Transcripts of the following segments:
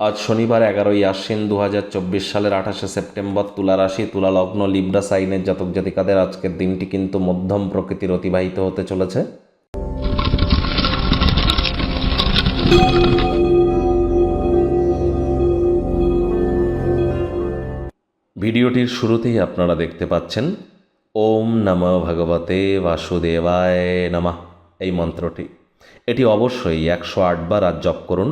আজ শনিবার এগারোই আশ্বিন দু হাজার চব্বিশ সালের আঠাশে সেপ্টেম্বর তুলা রাশি, তুলা লগ্ন, লিব্রা সাইনের জাতক জাতিকাদের আজকের দিনটি কিন্তু মধ্যম প্রকৃতির অতিবাহিত হতে চলেছে। ভিডিওটির শুরুতেই আপনারা দেখতে পাচ্ছেন, ওম নম ভগবতে বাসুদেবায় নমঃ, এই মন্ত্রটি। এটি অবশ্যই একশো আটবার আজ জপ করুন।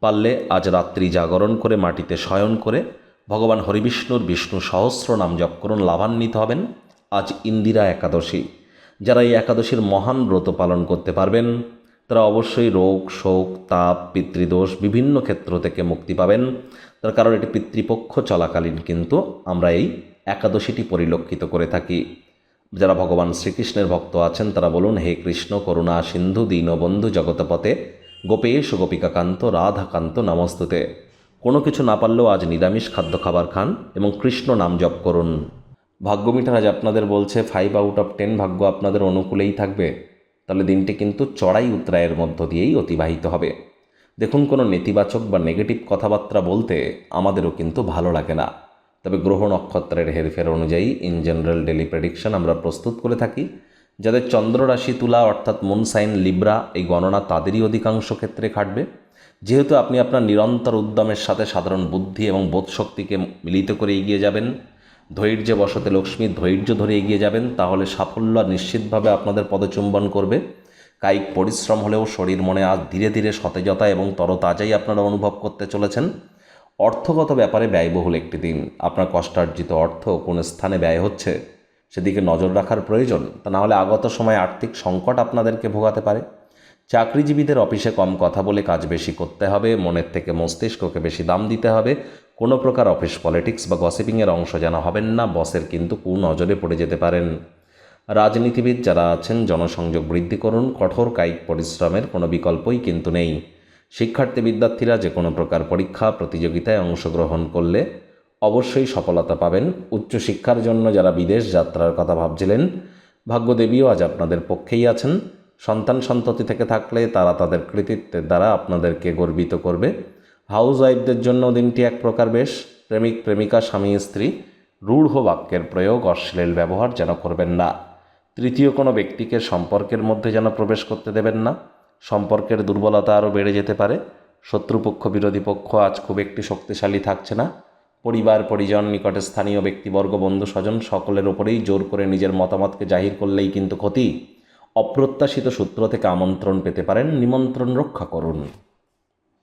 পারলে আজ রাত্রি জাগরণ করে মাটিতে শয়ন করে ভগবান হরিবিষ্ণুর বিষ্ণু সহস্র নাম জপ করুন, লাভান্বিত হবেন। আজ ইন্দিরা একাদশী। যারা এই একাদশীর মহান ব্রত পালন করতে পারবেন, তারা অবশ্যই রোগ, শোক, তাপ, পিতৃদোষ বিভিন্ন ক্ষেত্র থেকে মুক্তি পাবেন। তার কারণ এটি পিতৃপক্ষ চলাকালীন, কিন্তু আমরা এই একাদশীটি পরিলক্ষিত করে থাকি। যারা ভগবান শ্রীকৃষ্ণের ভক্ত আছেন, তারা বলুন, হে কৃষ্ণ, করুণা, সিন্ধু, দীনবন্ধু জগতপথে গোপেশ গোপিকাকান্ত, রাধাকান্ত নমস্তুতে। কোনো কিছু না পারলেও আজ নিরামিষ খাদ্য খাবার খান এবং কৃষ্ণ নাম জপ করুন। ভাগ্যমিটার আজ আপনাদের বলছে ফাইভ আউট অফ টেন ভাগ্য আপনাদের অনুকূলেই থাকবে। তাহলে দিনটি কিন্তু চড়াই উত্তরায়ের মধ্য দিয়েই অতিবাহিত হবে। দেখুন, কোনো নেতিবাচক বা নেগেটিভ কথাবার্তা বলতে আমাদেরও কিন্তু ভালো লাগে না। তবে গ্রহ নক্ষত্রের হেরফের অনুযায়ী ইন জেনারেল ডেলি প্রেডিকশন আমরা প্রস্তুত করে থাকি। যাদের চন্দ্র রাশি তুলা অর্থাৎ মুন সাইন লিব্রা এই গণনা তাদেরই অধিকাংশ ক্ষেত্রে খাটবে। যেহেতু আপনি আপনার নিরন্তর উদ্যমের সাথে সাধারণ বুদ্ধি এবং বোধশক্তিকে মিলিত করে এগিয়ে যাবেন, ধৈর্যে বসতে লক্ষ্মী ধৈর্য ধরে এগিয়ে যাবেন, তাহলে সাফল্য নিশ্চিতভাবে আপনাদের পদচুম্বন করবে। কায়িক পরিশ্রম হলেও শরীর মনে আজ ধীরে ধীরে সতেজতা এবং তরতাজাই আপনারা অনুভব করতে চলেছেন। অর্থগত ব্যাপারে ব্যয়বহুল একটি দিন। আপনার কষ্টার্জিত অর্থ কোন স্থানে ব্যয় হচ্ছে? সেদিকে নজর রাখার প্রয়োজন, তা নাহলে আগত সময় আর্থিক সংকট আপনাদেরকে ভোগাতে পারে। চাকরিজীবীদের অফিসে কম কথা বলে কাজ বেশি করতে হবে, মনের থেকে মস্তিষ্ককে বেশি দাম দিতে হবে। কোনো প্রকার অফিস পলিটিক্স বা গসিপিংয়ের অংশ যেন হবেন না, বসের কিন্তু কুনজরে পড়ে যেতে পারেন। রাজনীতিবিদ যারা আছেন, জনসংযোগ বৃদ্ধি করুন, কঠোর কায়িক পরিশ্রমের কোনো বিকল্পই কিন্তু নেই। শিক্ষার্থী বিদ্যার্থীরা যে কোনো প্রকার পরীক্ষা, প্রতিযোগিতায় অংশগ্রহণ করলে অবশ্যই সফলতা পাবেন। উচ্চশিক্ষার জন্য যারা বিদেশ যাত্রার কথা ভাবছিলেন, ভাগ্যদেবীও আজ আপনাদের পক্ষেই আছেন। সন্তান সন্ততি থেকে থাকলে তারা তাদের কৃতিত্বের দ্বারা আপনাদেরকে গর্বিত করবে। হাউস ওয়াইফদের জন্য দিনটি এক প্রকার বেশ। প্রেমিক, প্রেমিকা, স্বামী, স্ত্রী, রূঢ় বাক্যের প্রয়োগ অশ্লীল ব্যবহার যেন করবেন না। তৃতীয় কোনো ব্যক্তিকে সম্পর্কের মধ্যে যেন প্রবেশ করতে দেবেন না। সম্পর্কের দুর্বলতা আরও বেড়ে যেতে পারে। শত্রুপক্ষ, বিরোধী পক্ষ আজ খুব একটি শক্তিশালী থাকছে না। পরিবার, পরিজন, নিকটে স্থানীয় ব্যক্তিবর্গ, বন্ধু, স্বজন সকলের ওপরেই জোর করে নিজের মতামতকে জাহির করলেই কিন্তু ক্ষতি। অপ্রত্যাশিত সূত্র থেকে আমন্ত্রণ পেতে পারেন। নিমন্ত্রণ রক্ষা করুন।